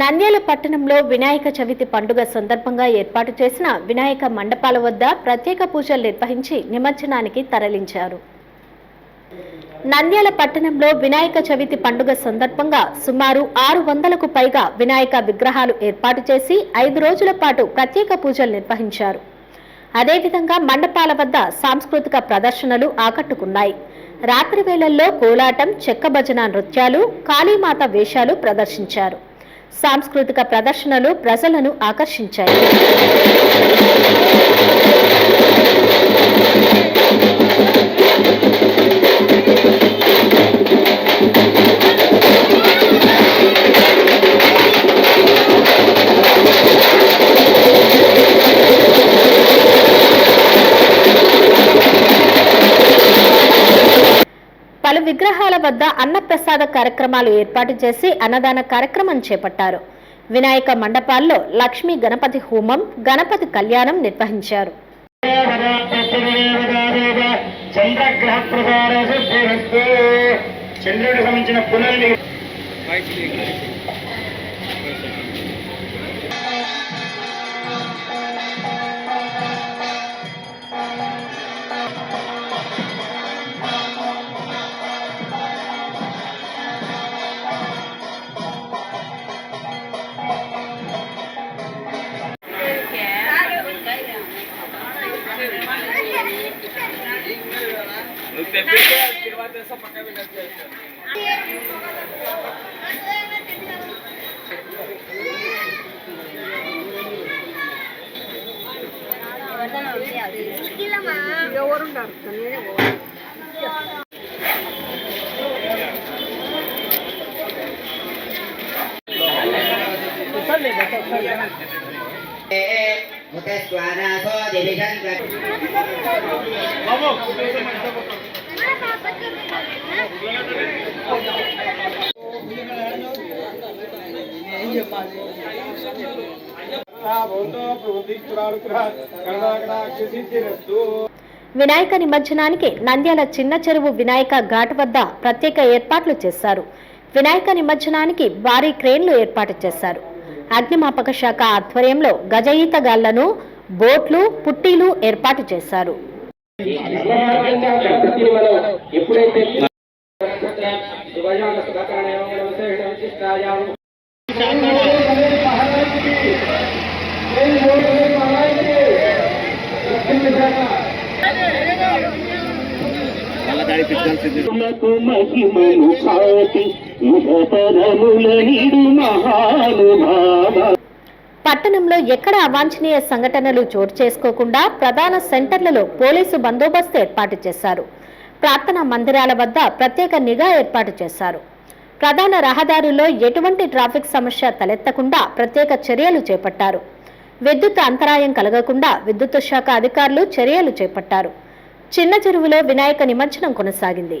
నంద్యాల పట్టణంలో వినాయక చవితి పండుగ సందర్భంగా ఏర్పాటు చేసిన వినాయక మండపాల వద్ద ప్రత్యేక పూజలు నిర్వహించి నిమజ్జనానికి తరలించారు. నంద్యాల పట్టణంలో వినాయక చవితి పండుగ సందర్భంగా సుమారు ఆరు వందలకు పైగా వినాయక విగ్రహాలు ఏర్పాటు చేసి ఐదు రోజుల పాటు ప్రత్యేక పూజలు నిర్వహించారు. అదేవిధంగా మండపాల వద్ద సాంస్కృతిక ప్రదర్శనలు ఆకట్టుకున్నాయి. రాత్రి వేళల్లో కోలాటం చెక్క భజన నృత్యాలు కాళీమాత వేషాలు ప్రదర్శించారు. సాంస్కృతిక ప్రదర్శనలు ప్రజలను ఆకర్షించాయి. పలు విగ్రహాల వద్ద అన్నప్రసాద కార్యక్రమాలు ఏర్పాటు చేసి అన్నదాన కార్యక్రమం చేపట్టారు. వినాయక మండపాల్లో లక్ష్మీ గణపతి హోమం గణపతి కళ్యాణం నిర్వహించారు. చంద్రగ్రహ ప్రసార సిద్ధిరస్తు చంద్రుడికి సంబంధించిన పునల్ని ముతస్వానాసో దివిషం సిద్ధిరస్తు వినాయక నిమజ్జనానికి నంద్యాల చిన్న చెరువు వినాయక ఘాట్ వద్ద ప్రత్యేక ఏర్పాట్లు చేశారు. వినాయక నిమజ్జనానికి భారీ క్రేన్లు ఏర్పాటు చేశారు. అగ్నిమాపక శాఖ ఆధ్వర్యంలో గజ గాళ్ళను బోట్లు పుట్టీలు ఏర్పాటు చేశారు. గణపతిని మనం ఎప్పుడైతే మహిమను కాటి మహానుభావ. పట్టణంలో ఎక్కడ అవాంఛనీయ సంఘటనలు చోటు చేసుకోకుండా ప్రధాన సెంటర్లలో పోలీసు బందోబస్తు ఏర్పాటు చేశారు. ప్రార్థనా మందిరాల వద్ద ప్రత్యేక నిఘా ఏర్పాటు చేశారు. ప్రధాన రహదారుల్లో ఎటువంటి ట్రాఫిక్ సమస్య తలెత్తకుండా ప్రత్యేక చర్యలు చేపట్టారు. విద్యుత్ అంతరాయం కలగకుండా విద్యుత్ శాఖ అధికారులు చర్యలు చేపట్టారు. చిన్న చెరువులో వినాయక నిమజ్జనం కొనసాగింది.